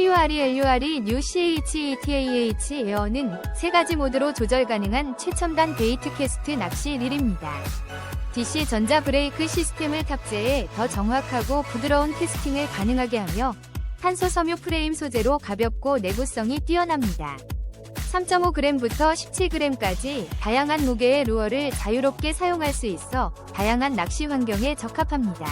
PURELURE New CHETAH 에어는 세 가지 모드로 조절 가능한 최첨단 베이트 캐스트 낚시 릴입니다. DC 전자 브레이크 시스템을 탑재해 더 정확하고 부드러운 캐스팅을 가능하게 하며 탄소 섬유 프레임 소재로 가볍고 내구성이 뛰어납니다. 3.5g부터 17g까지 다양한 무게의 루어를 자유롭게 사용할 수 있어 다양한 낚시 환경에 적합합니다.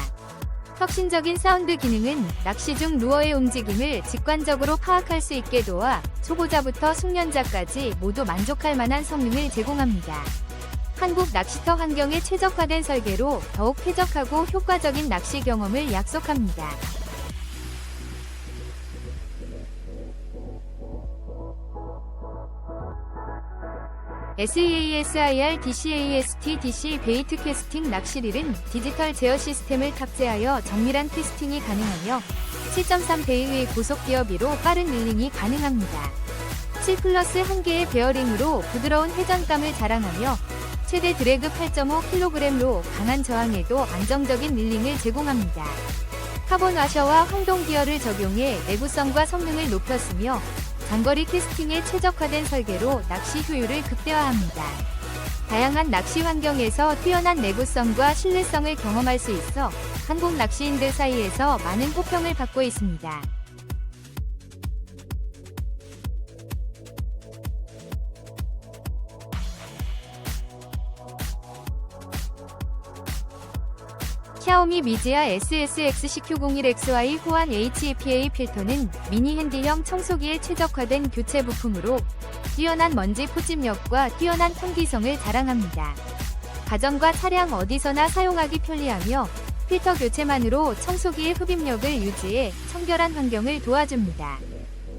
혁신적인 사운드 기능은 낚시 중 루어의 움직임을 직관적으로 파악할 수 있게 도와 초보자부터 숙련자까지 모두 만족할 만한 성능을 제공합니다. 한국 낚시터 환경에 최적화된 설계로 더욱 쾌적하고 효과적인 낚시 경험을 약속합니다. SEASIR DCAST DC 베이트 캐스팅 낚시릴은 디지털 제어 시스템을 탑재하여 정밀한 캐스팅이 가능하며 7.3배의 고속 기어비로 빠른 릴링이 가능합니다. 7 플러스 1개의 베어링으로 부드러운 회전감을 자랑하며 최대 드래그 8.5kg로 강한 저항에도 안정적인 릴링을 제공합니다. 카본 와셔와 황동 기어를 적용해 내구성과 성능을 높였으며 장거리 캐스팅에 최적화된 설계로 낚시 효율을 극대화합니다. 다양한 낚시 환경에서 뛰어난 내구성과 신뢰성을 경험할 수 있어 한국 낚시인들 사이에서 많은 호평을 받고 있습니다. 샤오미 미지아 SSX1901XY 호환 HEPA 필터는 미니 핸디형 청소기에 최적화된 교체 부품으로 뛰어난 먼지 포집력과 뛰어난 통기성을 자랑합니다. 가정과 차량 어디서나 사용하기 편리하며 필터 교체만으로 청소기의 흡입력을 유지해 청결한 환경을 도와줍니다.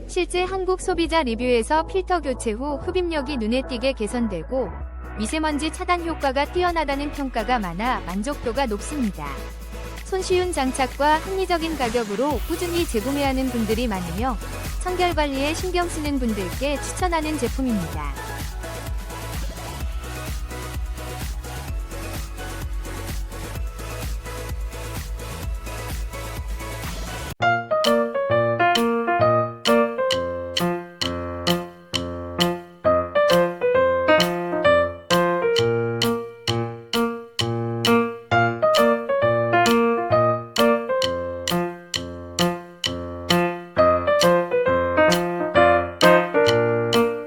실제 한국 소비자 리뷰에서 필터 교체 후 흡입력이 눈에 띄게 개선되고 미세먼지 차단 효과가 뛰어나다는 평가가 많아 만족도가 높습니다. 손쉬운 장착과 합리적인 가격으로 꾸준히 재구매하는 분들이 많으며 청결 관리에 신경 쓰는 분들께 추천하는 제품입니다.